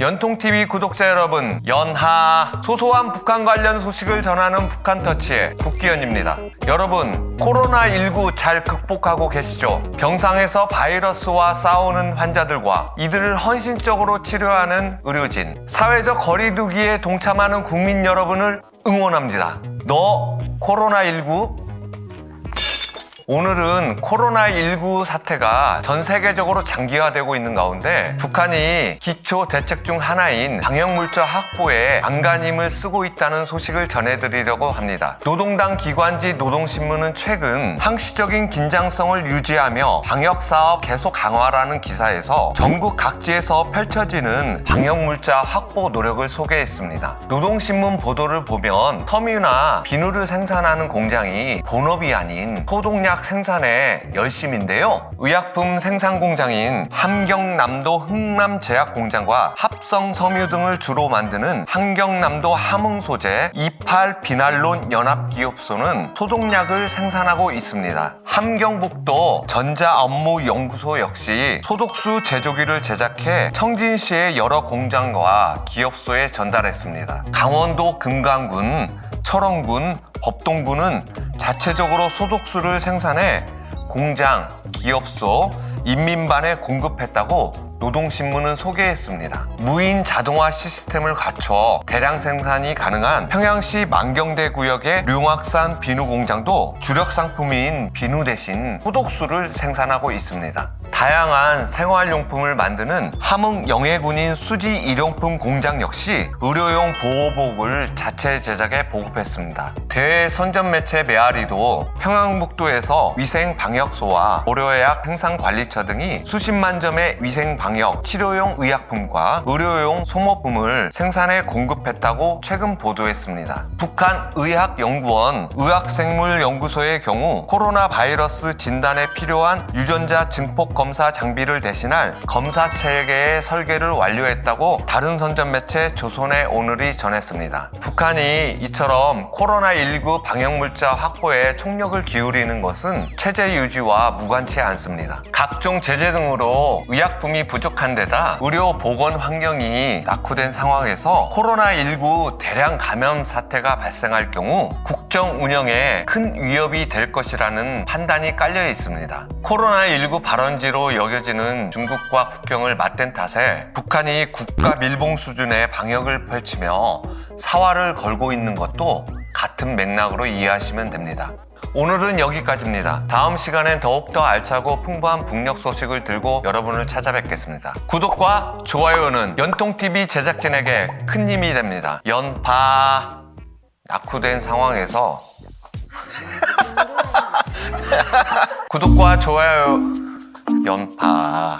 연통TV 구독자 여러분, 연하 소소한 북한 관련 소식을 전하는 북한 터치의 국기현입니다. 여러분, 코로나19 잘 극복하고 계시죠? 병상에서 바이러스와 싸우는 환자들과 이들을 헌신적으로 치료하는 의료진, 사회적 거리두기에 동참하는 국민 여러분을 응원합니다. 너 코로나19 오늘은 코로나19 사태가 전 세계적으로 장기화되고 있는 가운데 북한이 기초 대책 중 하나인 방역물자 확보에 안간힘을 쓰고 있다는 소식을 전해드리려고 합니다. 노동당 기관지 노동신문은 최근 항시적인 긴장성을 유지하며 방역사업 계속 강화라는 기사에서 전국 각지에서 펼쳐지는 방역물자 확보 노력을 소개했습니다. 노동신문 보도를 보면 섬유나 비누를 생산하는 공장이 본업이 아닌 소독약 생산에 열심인데요. 의약품 생산 공장인 함경남도 흥남제약공장과 합성 섬유 등을 주로 만드는 함경남도 함흥 소재 28 비날론 연합기업소는 소독약을 생산하고 있습니다. 함경북도 전자업무연구소 역시 소독수 제조기를 제작해 청진시의 여러 공장과 기업소에 전달했습니다. 강원도 금강군, 철원군, 법동군은 자체적으로 소독수를 생산해 공장, 기업소, 인민반에 공급했다고 노동신문은 소개했습니다. 무인 자동화 시스템을 갖춰 대량 생산이 가능한 평양시 만경대 구역의 룡악산 비누 공장도 주력 상품인 비누 대신 소독수를 생산하고 있습니다. 다양한 생활용품을 만드는 함흥 영해군인 수지 일용품 공장 역시 의료용 보호복을 자체 제작해 보급했습니다. 대외 선전 매체 메아리도 평양북도에서 위생 방역소와 고려의학 생산관리처 등이 수십만 점의 위생 방역 치료용 의약품과 의료용 소모품을 생산해 공급했다고 최근 보도했습니다. 북한 의학연구원 의학생물연구소의 경우 코로나 바이러스 진단에 필요한 유전자 증폭 검사 장비를 대신할 검사 체계의 설계를 완료했다고 다른 선전 매체 조선의 오늘이 전했습니다. 북한이 이처럼 코로나19 방역물자 확보에 총력을 기울이는 것은 체제 유지와 무관치 않습니다. 각종 제재 등으로 의약품이 부족한 데다 의료 보건 환경이 낙후된 상황에서 코로나19 대량 감염 사태가 발생할 경우 국정 운영에 큰 위협이 될 것이라는 판단이 깔려 있습니다. 코로나19 발원 지로 여겨지는 중국과 국경을 맞댄 탓에 북한이 국가 밀봉 수준의 방역을 펼치며 사활을 걸고 있는 것도 같은 맥락으로 이해하시면 됩니다. 오늘은 여기까지입니다. 다음 시간엔 더욱더 알차고 풍부한 북녘 소식을 들고 여러분을 찾아뵙겠습니다. 구독과 좋아요는 연통TV 제작진에게 큰 힘이 됩니다. 연파 낙후된 상황에서 구독과 좋아요 연파